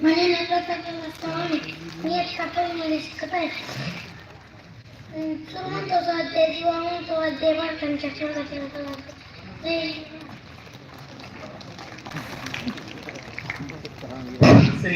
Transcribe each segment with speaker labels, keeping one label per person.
Speaker 1: Марина, кто таким остановит? Нет, который мы здесь катаемся. Сурман тоже отдел, Иван тоже отдел, Марк, там сейчас все хотел сказать.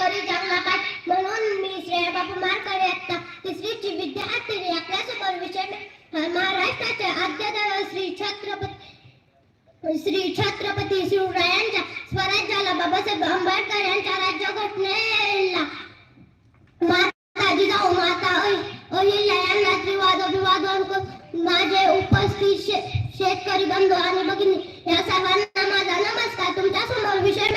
Speaker 1: करी जंगलाबाद म्हणून मी श्रेया बापू मारकर आता तिसरीची विद्यार्थिनी आपल्यासमोर विषय महाराष्ट्राचे आद्यदैव श्री छत्रपती श्री छत्रपती शिवरायांच्या स्वराज्याला बाबासाहेब आंबेडकर यांच्या राज्य घटनेला माता जिजाऊ माता अहिल्या यांना त्रिवाद अभिवादन माझे उपस्थित शेतकरी बंधू आणि भगिनी या सर्वांना माझा नमस्कार. तुमच्यासमोर विषय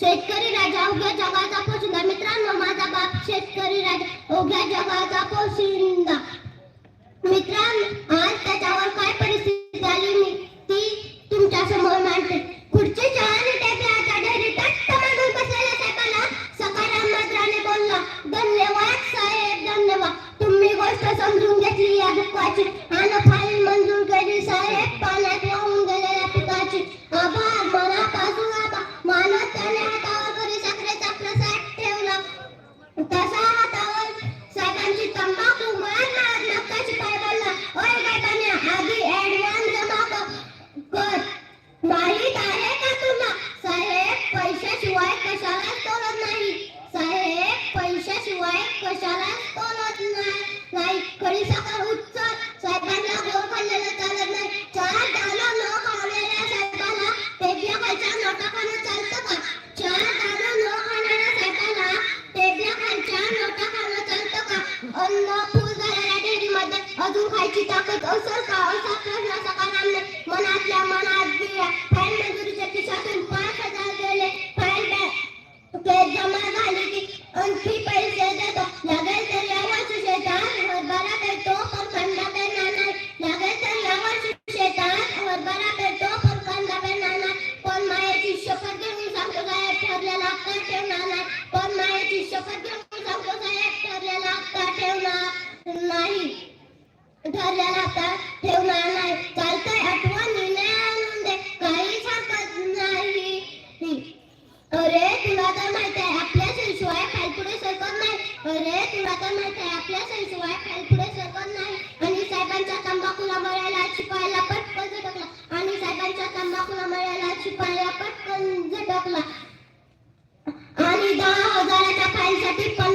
Speaker 1: शेतकरी राजा उभ्या जगाचा पोशिंदा. मित्रांनो माझा बाप शेतकरी राजा. उभ्या जगाचा पोशिंदा. मित्रांनो आज त्याच्यावर काय परिस्थिती अन्ना पूर्ण डेअरी मध्ये अजून खायची ताकद असं का असा प्रश्न सकारामने मनातल्या मनात दिला फाईल मंजुरीच्या खिशातून पाच हजार गेले फाईल जमा शिपायला पटकन झटकला. आणि साहेबांच्या तंबाखूला मिळाला शिपायला पटकन झटकला. आणि दहा हजाराच्या फाईलसाठी पण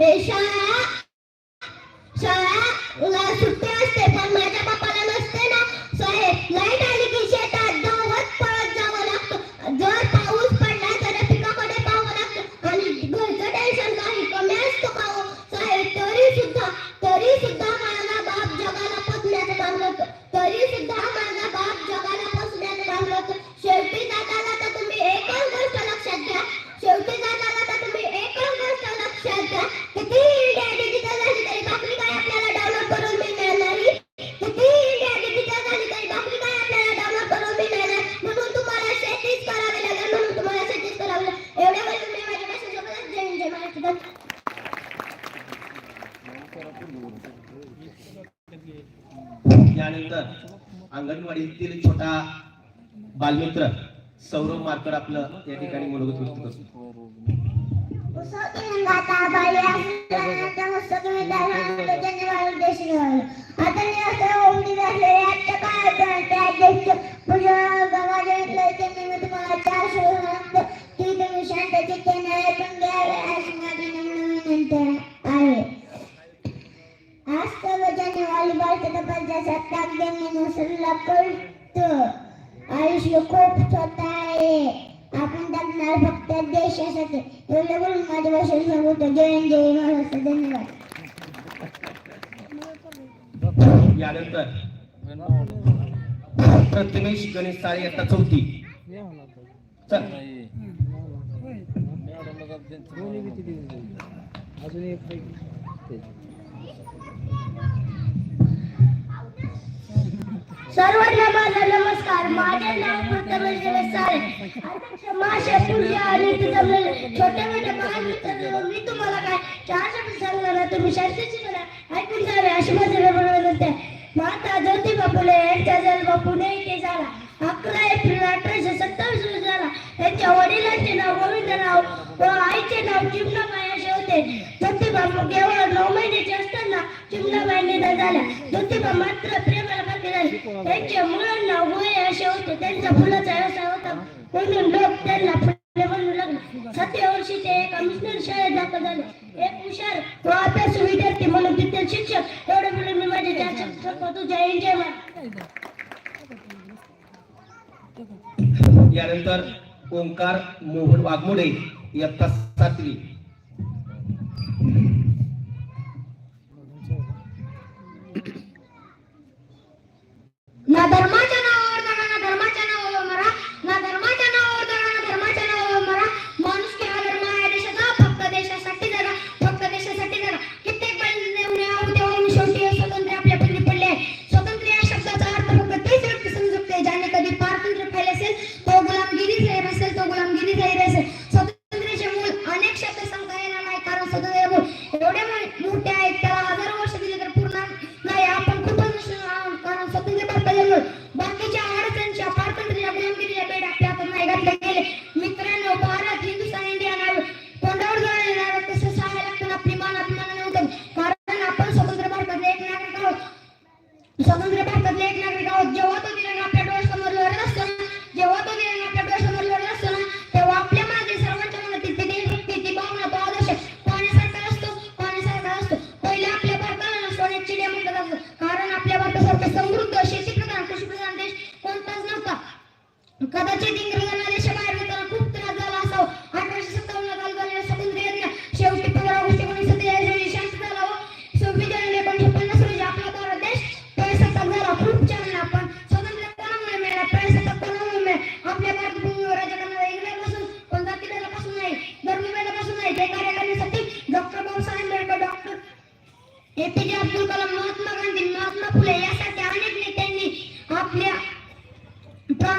Speaker 1: हे
Speaker 2: अंगणवाडीतील छोटा बालमित्र सौरभ मार्कर आपलं या ठिकाणी मूलभूत व्यक्त करतो.
Speaker 1: उसोतिरंगाचा बाई असल्यानंतर मस्तकी विद्यालयामध्ये जानेवारी उद्देश निवडला. आता निवासाला ओमडी असलेले आजच्या काळात अध्यक्ष पूजा गंगाधर त्यांनी मी तुम्हाला चार शोध सांगतो की तुम्ही शांत चित्तेने ऐकून घ्यावे अशी माझी नम्र विनंती आहे आज सर्व जानेवारी भारतात पंचायत ताकदीने नसरला कळतं आयुष्य खूप छोट आहे. आपण जगणार फक्त देशासाठी. एवढं बोलून माझ्या भाषेत सांगतो. जय जय महाराष्ट्र धन्यवाद.
Speaker 2: यानंतर प्रथमेश गणेश साळे इयत्ता चौथी. चल.
Speaker 3: अजून एक
Speaker 1: सर्वांना माझा नमस्कार. माझे नाव प्रथमेश गणेश साळे अध्यक्ष पूजा आणि इथे जमलेले छोटे मोठे महान मी तुम्हाला काय चार सांगणार ना तुम्ही शांतीची करा. ऐकून जावे अशी माझी विनंती आहे. माता ज्योतिबा फुले यांचा जन्म पुणे येथे झाला. अकरा एप्रिल अठराशे सत्तावीस रोजी त्यांच्या वडिलांचे नाव गोविंदराव व आईचे नाव चिमणाबाई असे होते. ज्योतिबा केवळ नऊ महिन्याचे असताना चिमणाबाई निधन झाल्या ज्योतिबा मात्र प्रेमाला बाकी झाली. त्यांचे मुलांना गोळे असे होते. त्यांचा फुलाचा व्यवसाय होता. म्हणून लोक त्यांना फुले म्हणू लागले. सातव्या वर्षी ते एका मिशनरी शाळेत दाखल झाले. एक हुशार व अभ्यासू विद्यार्थी म्हणून तिथे शिक्षक. एवढे मुले मी माझे चार शब्द
Speaker 2: यानंतर ओंकार मोहन वाघमोडे इयत्ता सातवी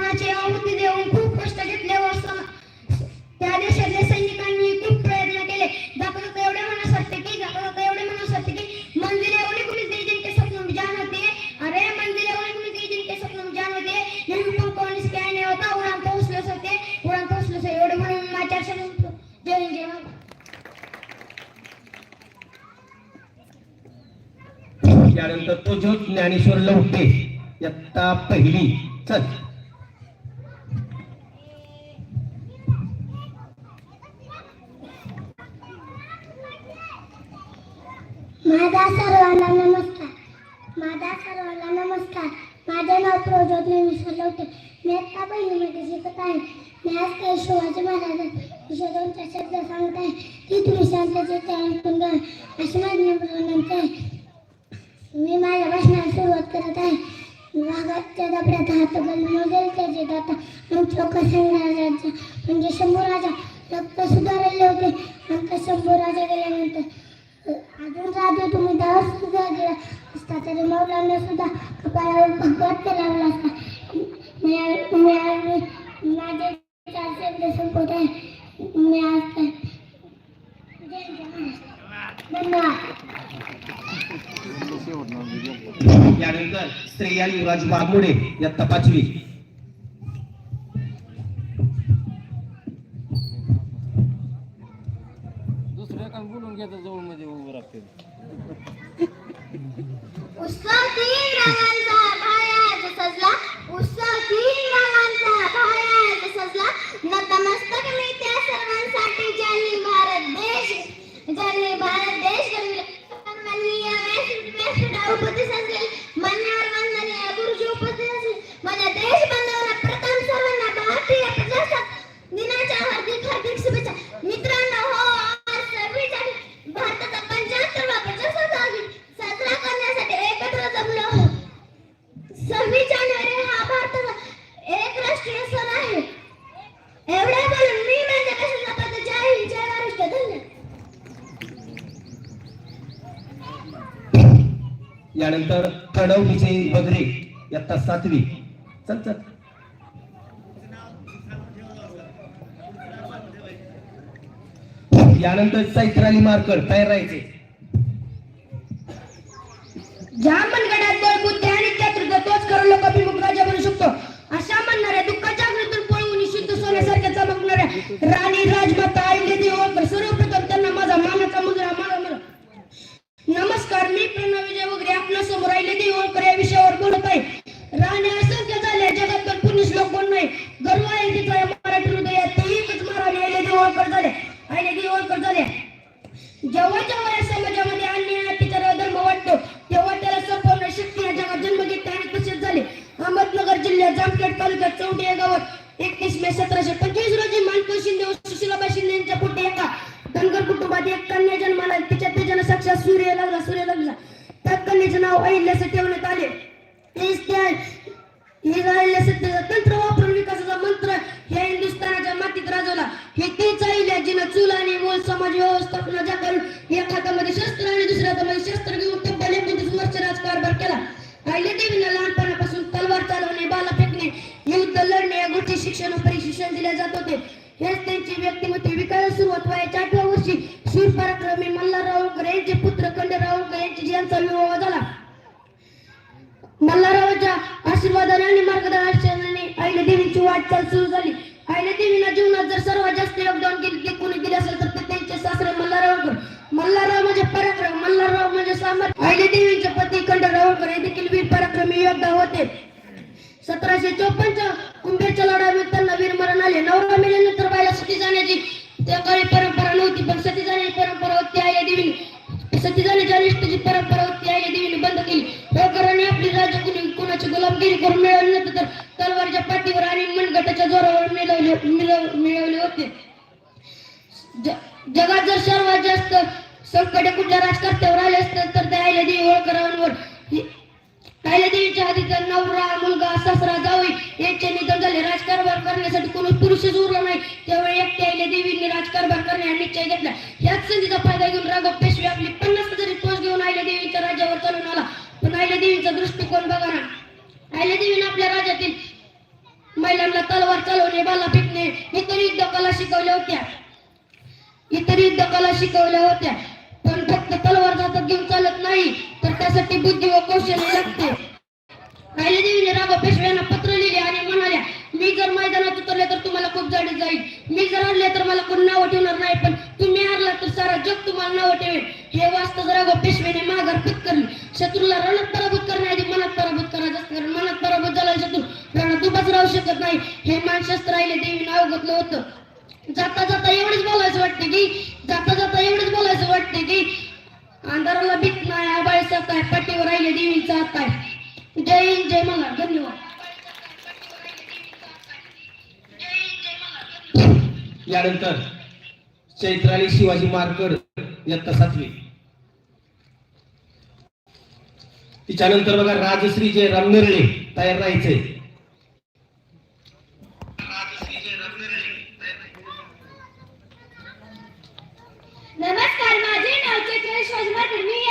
Speaker 1: प्राणाची आहुती देऊन खूप कष्ट घेतले व त्या देशातल्या सैनिकांनी खूप प्रयत्न केले. दाखवत एवढे म्हणत होते की दाखवत एवढे म्हणत होते की मंदिर एवढी कुणी दे जिनके स्वप्न में जान होती है अरे मंदिर एवढी कुणी दे जिनके स्वप्न में जान होती है यही तुमको कोणीच काय नाही होता उडान पोहोचलोच होते. उडान पोहोचलोच आहे. एवढे म्हणून माझ्या शब्द जय जय
Speaker 2: त्यानंतर तो जो ज्ञानेश्वर लवटे इयत्ता पहिली.
Speaker 4: माझा सर्वांना नमस्कार. माझा सर्वांना नमस्कार. माझे नाव प्रज्योत होते मी आत्ता पहिलीमध्ये शिकत आहे. मी आज काही शिवाजी महाराज विषय शब्द सांगत आहे. ती तुम्ही शांततेचे ऐकून घ्या. अशी माझी विनंती आहे. मी माझ्या भाषणाला सुरुवात करत आहे. वाघाच्या दबड्यात हात घालून मोजेल त्याचे दाता आमच्या राजाचा म्हणजे शंभू राजा रक्त सुधारले होते. नंतर शंभू राजा गेल्यानंतर अजून राजे तुम्ही दहा सुद्धा गेला असता तरी मौलाना सुद्धा कपाळावर भगवत लावला असता मी- मी- मी- माझे चार शब्द संपत आहे. धन्यवाद.
Speaker 5: यानंतर श्रेया युवराज वाघमोडे या तपाचवी
Speaker 1: कान जवळमध्ये उभं राहते
Speaker 5: सातवी. चल चल. यानंतर चैत्राली मारकर तयार राहायचे.
Speaker 2: ज्या मनगडात बळ बुद्धी आणि त्यातृत्व तोच खरं लोक अभिमुख राजा बनू शकतो. अशा म्हणणाऱ्या दुःखाच्या अग्नीतून पळवून शुद्ध सोन्यासारख्या चमकणाऱ्या राणी राजमाता आईले देवकर सर्वप्रथम त्यांना माझा मानाचा मुजरा मारा मारा. नमस्कार मी प्रणव विजय वगैरे आपल्यासमोर आईले देवकर मे सतराशे पंचवीस रोजी मानकर शिंदे व सुशीलाबाई शिंदे यांच्या पुढे एका धनगर कुटुंबात एक कन्या जन्माला तिच्या तेजानं साक्षात सूर्य लागला सूर्य लागला. त्या कन्याचे नाव अहिल्याचे ठेवण्यात आले. तेच त्या हे झालेल्या सत्तेचा तंत्र वापरून विकासाचा मंत्र या हिंदुस्थानाच्या मातीत राजवला. हे तेच आहे जिनं चूल आणि मोल समाज व्यवस्थापनाच्या करून एका हातामध्ये शस्त्र आणि दुसऱ्या हातामध्ये शस्त्र घेऊन तब्बल एकोणतीस वर्ष राजकारभार केला. आईले देवीनं लहानपणापासून तलवार चालवणे बाला जात होते. हेच त्यांची व्यक्तिमत्व. विकायला सुरुवात वयाच्या आठव्या वर्षी शूर पराक्रमी मल्हारराव होळकर यांचे पुत्र खंडेराव होळकर यांची यांचा विवाह झाला. मल्हाररावाच्या आशीर्वादाने आणि मार्गदर्शनाने आईला देवीची वाटचाल सुरू झाली. आईला देवीला जीवनात जर सर्वात जास्त योगदान केले ते कोणी दिले असेल तर त्यांचे सासरे मल्हाररावकर मल्हारराव म्हणजे पराक्रम मल्हारराव म्हणजे सामर्थ्य. आईला देवींचे पती खंडरावकर हे देखील वीर पराक्रमी योद्धा होते. सतराशे चौपन्नच्या कुंभेच्या लढ्यानंतर त्यांना वीरमरण आले. नवरा मेल्यानंतर बायला सती जाण्याची. त्या परंपरा नव्हती पण सती जाण्याची परंपरा होती आईला देवीने. सती जाण्याच्या अनिष्टची परंपरा होती आईला देवीने बंद केली. होळकरांनी आपली राज्य कोणाची गुलामगिरी करून मिळवली नव्हती तर तलवारच्या पाठीवर आणि मनगटाच्या जोरावर मिळवले मिळवले होते. जगात जर सर्वात जास्त संकट कुठल्या करण्यासाठी कोणी पुरुषच उरला नाही. त्यावेळी एकट्याने देवींनी देवीने राजकारभार करण्याचा निश्चय घेतला. याच संधीचा फायदा घेऊन राघव पेशवे आपली पन्नास हजारी फौज घेऊन आयल्या देवीच्या राज्यावर चालून आला. पण आयल्या देवीचा दृष्टिकोन बघा ना. आयल्या देवीने आपल्या राज्यातील महिलांना तलवार चालवणे बाला फेकणे इतर युद्ध कला शिकवल्या होत्या. इतर युद्ध कला शिकवल्या होत्या. पण फक्त तलवार जातात घेऊन चालत नाही. तर त्यासाठी बुद्धी व कौशल्य लागते. आईला देवीने राघव पेशव्यांना मी जर मैदानात उतरले तर तुम्हाला खूप जाडी जाईल. मी जर हरले तर मला कोण नाव ठेवणार नाही पण तुम्ही हरला तर सारा जग तुम्हाला नाव ठेवेल. हे वास्तव राघव पेशवेने माघार पत्करली शत्रूला रणत पराभूत करण्याआधी मनात पराभूत करायचं कारण मनात पराभूत झाला शत्रू रणात उभाच राहू शकत नाही. हे मानशस्त्र आईले देवीने अवगतलं होतं. जाता जाता एवढेच बोलायचं वाटते की जाता जाता एवढंच बोलायचं वाटते की अंधाराला भीत
Speaker 6: देवीचा आता आहे जय हिंद जय मला धन्यवाद.
Speaker 5: यानंतर चैत्राली शिवाजी मारकड इयत्ता सातवी. तिच्यानंतर बघा राजश्री जे निर्ळे तयार राहायचे.
Speaker 6: नमस्कार माझे नाव चैत्राली शिवाजी मार्केट मी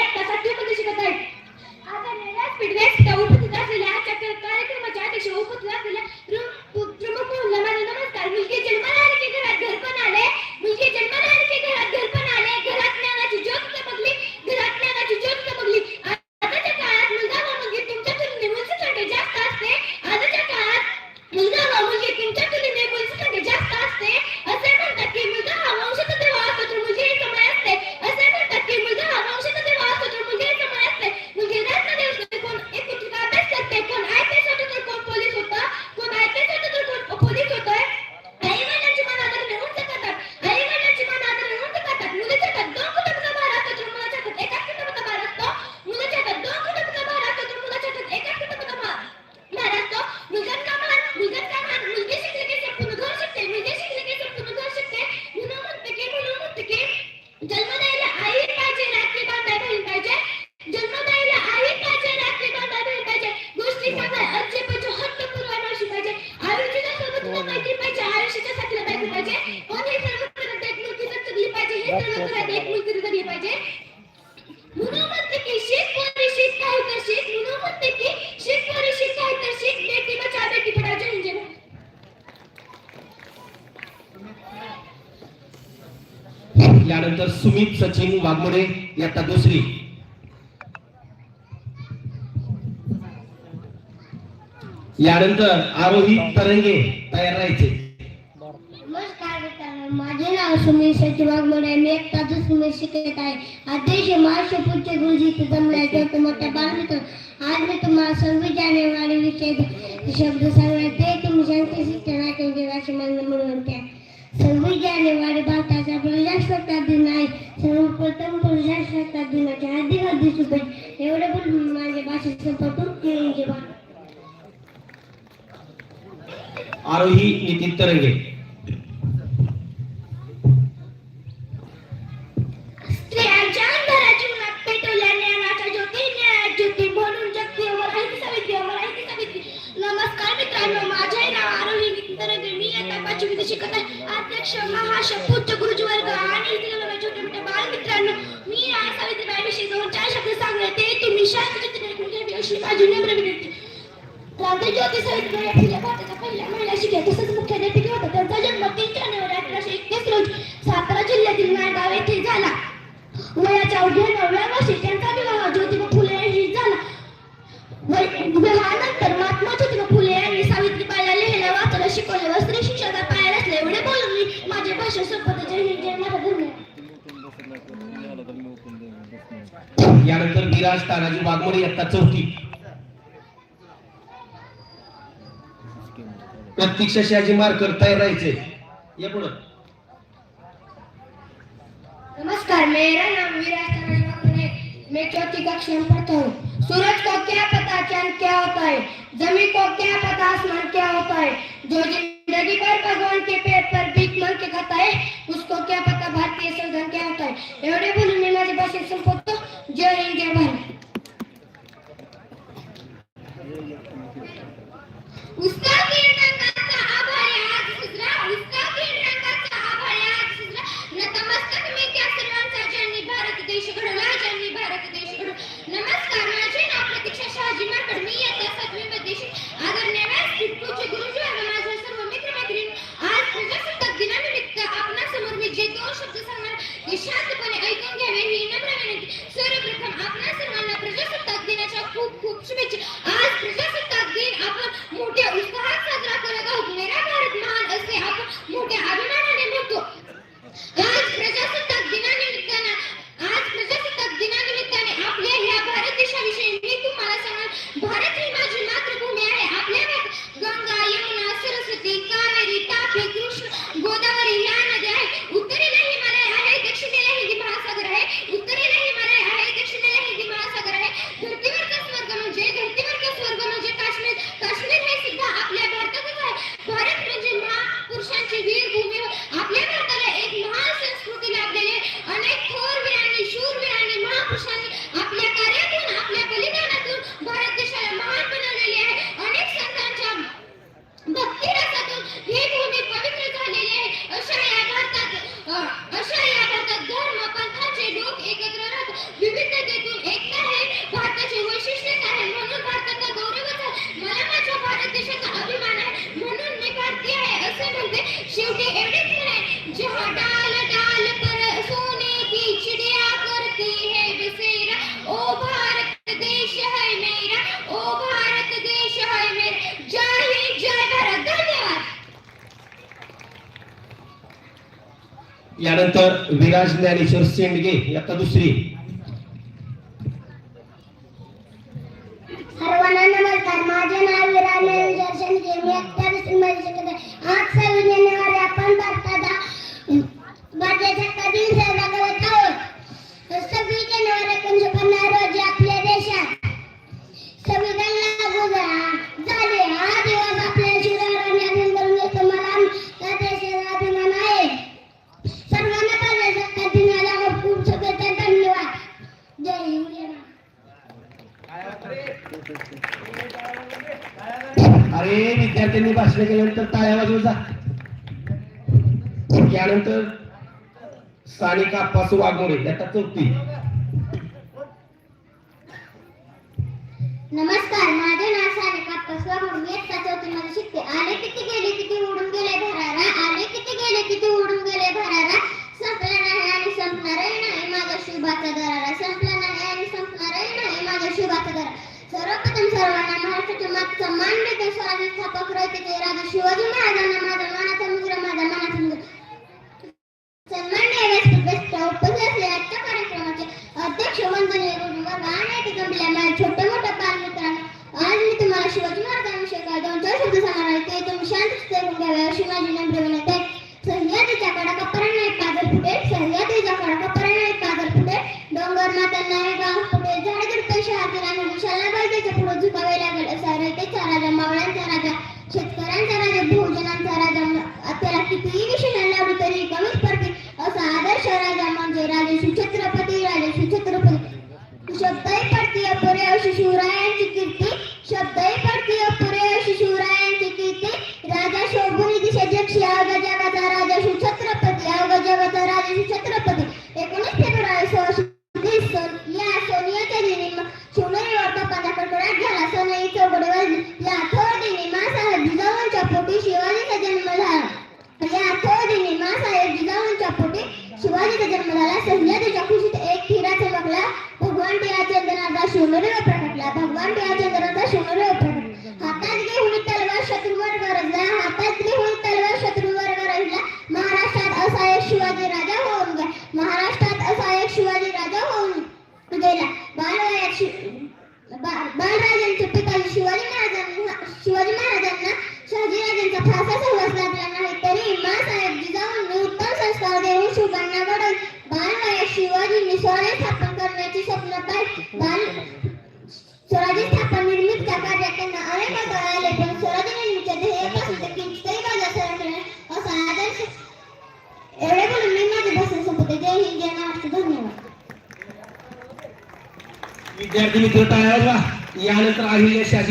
Speaker 5: सचिन वाघमोडे इयत्ता दुसरी. यानंतर आरोही तरंगे तयार राहायचे.
Speaker 1: नमस्कार माझे नाव सुनील सचिन वाघमोडे. मी एक दुसरी शिकत आहे. अध्यक्ष महाराष्ट्र पुढचे गुरुजी इथे तुम्हाला बांधतो आज मी तुम्हाला सव्वीस जानेवारी विषयी शब्द सांगणार ते तुम्ही शांती शिक्षणाचे ऐकून अशी म्हणते सव्वीस जानेवारी भारताचा प्रजासत्ताक दिन आहे. सर्वप्रथम प्रजासत्ताक दिनाच्या हार्दिक हार्दिक शुभेच्छा. एवढे बोलून माझ्या भाषेत संपतो जय भारत.
Speaker 5: आरोही नितीन तरंगे.
Speaker 6: मी शिकत आहे अध्यक्ष महाशय पूज्य गुरुजी वर्ग आणि छोटे मोठे बालमित्रांनो. मी आज सावित्रीबाई विषयी दोन चार शब्द सांगले. ते तुम्ही अशी माझी नम्र विनंती क्रांती ज्योती सावित्रीबाई फुले भारताच्या पहिल्या महिला शिकल्या तसंच मुख्याध्यापिका होत्या त्यांचा जन्म तीन जानेवारी अठराशे एकतीस रोजी सातारा जिल्ह्यातील नायगाव येथे झाला. वयाच्या अवघ्या नवव्या वर्षी त्यांचा विवाह
Speaker 5: यानंतर विराज तानाजी वाघमोरे इयत्ता चौथी. प्रतीक्षा शहाजी मारकर तयार राहायचे. या पुढं.
Speaker 6: नमस्कार मेरा नाम विराज तनाजीवाकर है मैं चौथी कक्षा में पढ़ता हूँ। सूरज को क्या पता चांद क्या होता है? जमीन को क्या पता आसमान क्या होता है? जो जिंदगी भर भगवान के पेट पर भीख मांग के खाता है उसको क्या पता भारतीय संविधान क्या होता है? एवढे बोलून मी माझी भाषा संपवतो.
Speaker 5: त्यानंतर विराज ज्ञानेश्वर सेंडगे आता दुसरी. अरे विद्यार्थ्यांनी भाषण केल्यानंतर टाळ्या वाजवू जा. यानंतर सानिका पासू वाघमोरे त्याचा चौथी.
Speaker 1: टीव्ही विशेष अल्लावडी तरी कमी स्पर्धे असा आदर्श राजा म्हणजे राजेशिव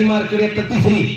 Speaker 1: मार्केट आता तिसरी.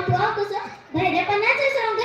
Speaker 1: घेतलेल्यांना कसं भैरपणाचं सॉंग?